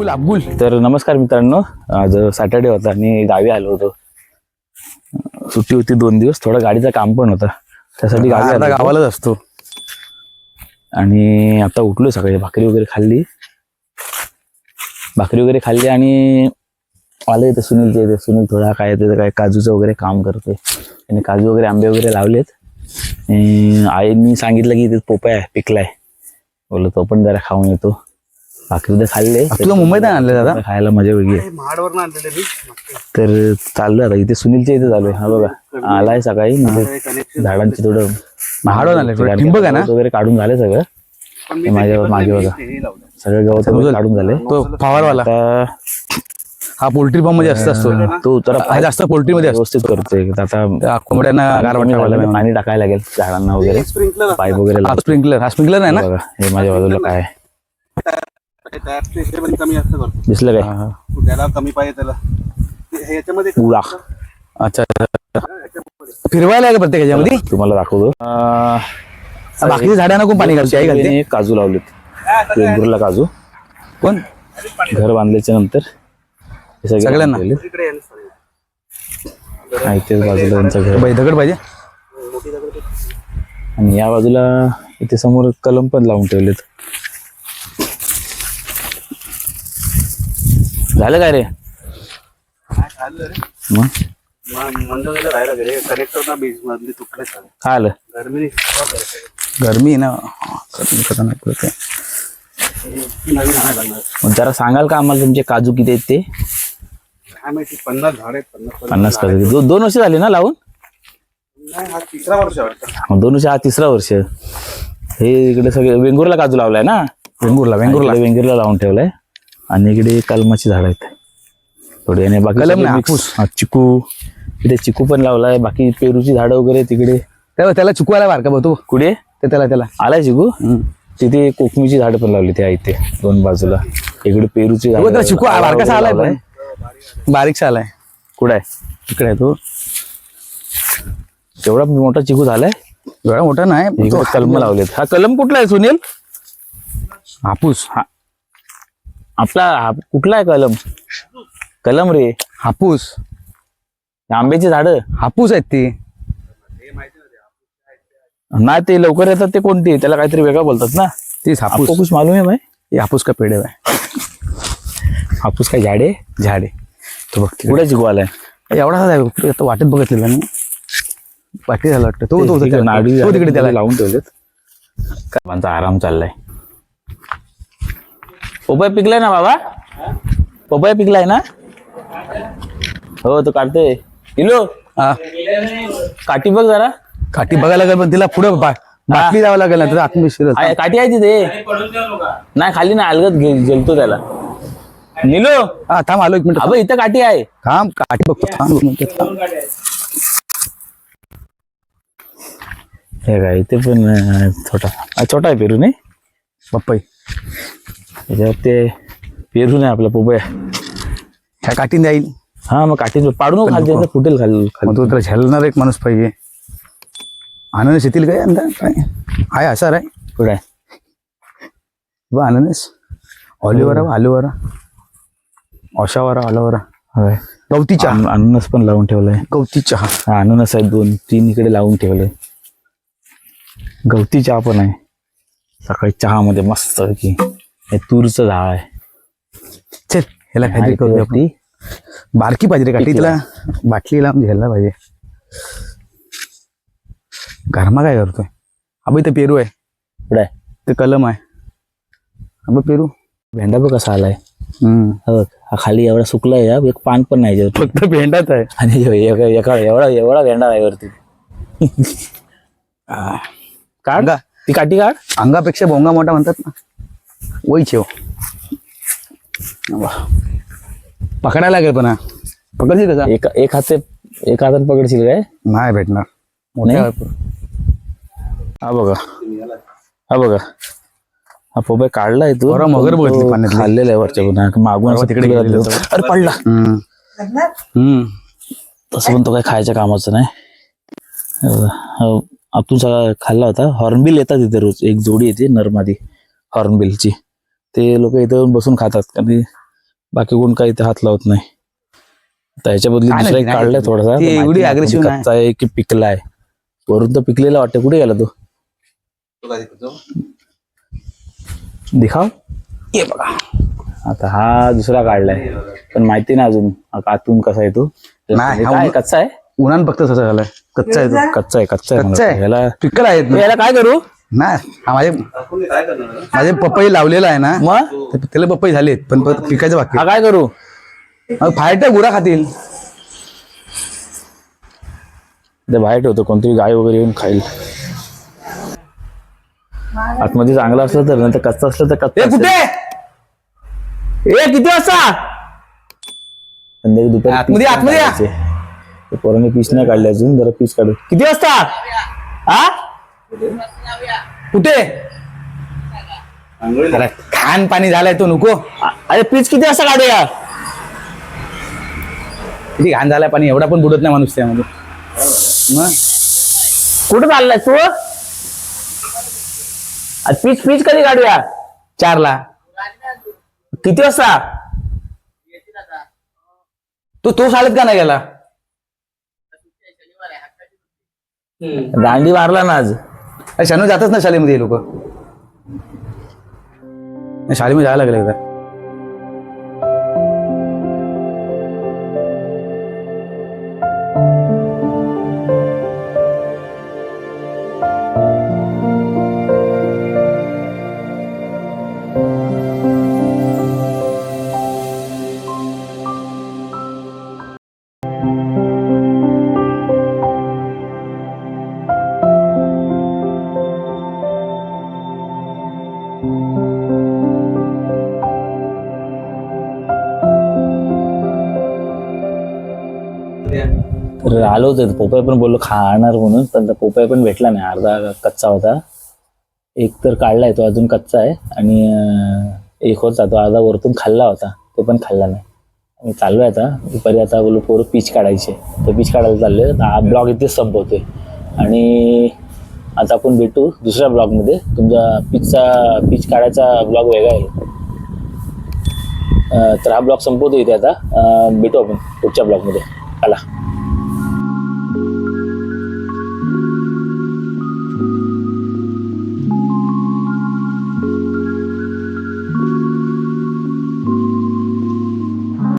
अबुल अबुल तर नमस्कार मित्रांनो. आज सॅटर्डे होता आणि गावी आलो होतो. सुट्टी होती दोन दिवस थोडं गाडीचं काम पण होतं. त्यासाठी गावी आता. गावालाच असतो. आणि आता उठलो सकाळी भाकरी वगैरे खाल्ली. भाकरी वगैरे खाल्ली आणि आलं इथं सुनीलच्या इथे सुनील थोडा काय त्याचं काय काजूचं वगैरे काम करतोय. आणि काजू वगैरे आंबे वगैरे लावलेत. आणि आईनी सांगितलं की इथे पोपा आहे पिकलाय. बोललो तो पण जरा खाऊन येतो. भाकरी तर खाल्ले. तुला मुंबईत नाही आणलं दादा? खायला मजा वेगळी आहे. महाडवरून आणलेले मी. तर चाललोय आता इथे सुनीलच्या इथे चालू हा बघा आलाय सकाळी म्हणजे झाडांची थोडं महाडवर थोडं ठिंबक आहे ना? वगैरे काढून झाले सगळं. माझ्या मागे बघा. सगळं गवत काढून झाले. तो फवारवाला? हा पोल्ट्री फार्ममध्ये असतो. असतो तो हा जास्त पोल्ट्री मध्ये असतो व्यवस्थित करतोय. आता कोंबड्यांना पाणी टाकायला घालायला- पाणी टाकायला लागेल झाडांना वगैरे. स्प्रिंकलर पाईप वगैरे हा. स्प्रिंकलर हा स्प्रिंकलर नाही ना? हे माझ्या बाजूला काय आहे. कमी जास्त करतो. दिसलं काय? हा, हा. त्याला कमी पाहिजे त्याला. हे- हे याच्यामध्ये अच्छा अच्छा. फिरवायला आहे का प्रत्येक ह्याच्यामध्ये? तुम्हाला दाखवतो. बाकीच्या झाडांना कोण पाणी घालते आई घालते? काजू लावलेत. वेंगुर्ला काजू. कोण? घर बांधल्याच्या नंतर. सगळे सगळ्यांना? आहे इथेच बाजूला त्यांचं घर. दगड पाहिजे. आणि या बाजूला इथे समोर कलम पण लावून ठेवलेत. झालं काय रे? मग? काय आलं? गरमी गरमी आहे ना गरमी मग जरा सांगाल का आम्हाला तुमचे काजू किती आहेत ते? पन्नास झाड आहेत पन्नास पन्नास काजू. दो, दोन वर्ष झाले ना लावून? नाही हा तिसरा वर्ष आहे वाटतं. मग दोन वर्ष हा तिसरा वर्ष. हे इकडे सगळे वेंगुर्ला काजू लावलाय ना? वेंगुर्ला. वेंगुर्ला वेंगुर्ला लावून ठेवलाय. आणि इकडे कलमाची झाड आहेत. थोडी आणि बाकी कलम नाही, mix. हापूस. हा, चिकू. इथे चिकू पण लावलाय. बाकी पेरूची झाडं वगैरे तिकडे त्याला त्याला चुकवायला बारका बघतो कुठे? ते त्याला त्याला. आलाय चिकू. तिथे कोकमीची झाडं पण लावली त्या इथे दोन बाजूला. इकडे पेरूची त्याला चिकू झाडं बारकासा आलाय. पण. बारीकसा आलाय. कुठे आहे? इकडे आहे तो. तेवढा मोठा चिकू झालाय? एवढा मोठा नाही इकडे तो कलम लावलेत. हा कलम कुठला आहे सुनील? हापूस. हा. आपला हा कुठला आहे कलम? कलम रे. हापूस. आंब्याची झाडं. हापूस आहेत ती. नाही ते लवकर येतात ते कोणती? त्याला काहीतरी वेगळं बोलतात ना. तीच हापूस. कुछ मालूम है भाई? हे हापूस का पेड़ आहे हापूस काय झाडे? झाडे. तो बघ तिकडे. कुठे चिकू आलाय एवढाच आहे कुठे आता वाटेत बघितलेला मी वाटी झाला वाटतं. तो तो तिकडे तो त्याला. लावून ठेवलेत. कामांचा आराम चाललाय. पपया पिकलाय ना बाबा? पपया पिकलाय ना? हो तो काढतोय. किलो हा. काठी बघ जरा. काठी बघायला लागेल पण तिला पुढे बाटली जावं लागेल ना तर आहे, काठी आहे तिथे. नाही खाली ना अलगत घे जलतो त्याला. निलो. हा थांब आलो एक मिनिट. अबे इथं काठी आहे. थांब काठी बघतो थांब मिनिटं थांब. हे काय इथे पण अं, छोटा. हा, छोटा आहे पेरू नाही? पप्पाई त्याच्यावर ते पेरू नाही आपला पोपया ह्या काठीने जाईल. हा मग काठी पाडू नको खाली फुटेल खाली मग खाली. तो झेलणार एक माणूस पाहिजे. आनंद येतील काय अंदा काय? आहे असा आहे कुठे आहे बा आनंदस. ऑलिव्हरा ऑलिव्हरा ऑशावारा ऑलिव्हरा होय. गवती चहा अन- अननस पण लावून ठेवलंय. गवती चहा हा अननस आहेत दोन तीन इकडे लावून ठेवलंय. गवती चहा पण आहे. सकाळी चहामध्ये मस्त की हे तूरचं झाड आहे. चल ह्याला काहीतरी आणि करू आपण. ती बारकी पाहिजे रे काठी तिला. बाटली लावून घ्यायला पाहिजे. घरमा काय करतोय? अबे ते पेरू आहे. आहे? ते कलम आहे. अबे पेरू. भेंडा बघ कसा आलाय. हम्म. हा बघ हा खाली एवढा सुकलाय हा एक पान पण नाही. फक्त भेंडाच आहे. आणि एवढा एवढा भेंडा आहे वरती. काढ. ती काठी काढ. अंगापेक्षा भोंगा मोठा म्हणतात ना. वय ठेव वाह. पकडायला लागेल पण हा. पकडशील कसा एक एक हाते एक हातात पकडशील काय? नाही भेटणार. मोठ्या हा बघा. हा बघा. हा पोपया काढलाय तू. बरं, मगर बघितली तो पाण्यातली. खाल्लेला आहे वरच्या पुन्हा. मागून असं तिकडे गेलेलं. अरे पडला. हम्म. तसं पण तो काही खायच्या कामाचं नाही. अं, आतून सगळा खाल्ला होता. हॉर्नबिल येतात इथे रोज. एक जोडी येते नरमादी. हॉर्नबिलची. ते लोक इथे येऊन बसून खातात कारण की बाकी कोण काही ते हात लावत नाही. आता ह्याच्या बदली दुसरा एक. काढलाय थोडासा. ती एवढी aggressive नाही. कच्चा आहे की पिकला आहे. वरून तर पिकलेला वाटतं. कुठे गेला तो? दिखाव. ये बघा. आता हा दुसरा काढलाय. पण माहिती नाही अजून हा आतून कसा आहे तो नाही, हा काय उन- कच्चा आहे? उन्हान फक्त तसं झालंय. कच्चा आहे तो. कच्चा आहे कच्चा आहे मला कच्चा वाटतं. आहे. ह्याला पिकल आहेत याला काय करू? नाही हा माझे आपण काय करणार माझे पपई लावलेला आहे ना मग? तर त्याला पपई झालेत पण परत पिकायचं बाकी हा काय करू? मग फायटर गुरा खातील. ते बाहेर ठेवतो कोणतरी गाय वगैरे येऊन खाईल. आतमध्ये चांगलं असलं तर नाही तर कच्चा असलं तर कच्चा ए असेल. कुठे? ए किती वाजता? संध्याकाळी दुपारी आतमध्ये- पीस आतमध्ये या. काढायचे. ते पोरांनी पीस नाही काढले अजून जरा पीस काढू. किती वाजता? हा कुठे? अरे खान पाणी झालाय तो नको. अरे पीस किती वाजता काढूया किती घाण झालाय पाणी एवढा पण बुडत नाही माणूस त्यामध्ये. मग? कुठं चाललाय तू? पीच पीच कधी काढूया चारला. किती वाजता? तो तो शाळेत का नाही गेला? दांडी मारला ना आज. शनू जातच ना शाळेमध्ये लोक. शाळेमध्ये जायला लागले एकदा तर आलो होतो पोपाय पण बोललो खाणार म्हणून. पण पोपाय पण भेटला नाही अर्धा कच्चा होता. एक तर काढलाय तो अजून कच्चा आहे. आणि एक होता तो अर्धा वरतून खाल्ला होता. तो पण खाल्ला नाही. मी चाललोय आता. दुपारी आता बोलू पोरं पीच काढायचे तर पीच काढायला चाललोय. तर हा ब्लॉग इथेच संपवतोय. आणि आता आपण भेटू दुसऱ्या ब्लॉगमध्ये. तुमचा पीचचा पीच काढायचा ब्लॉग वेगळा आहे. तर हा ब्लॉग संपवतो इथे आता. भेटू आपण पुढच्या ब्लॉगमध्ये. आला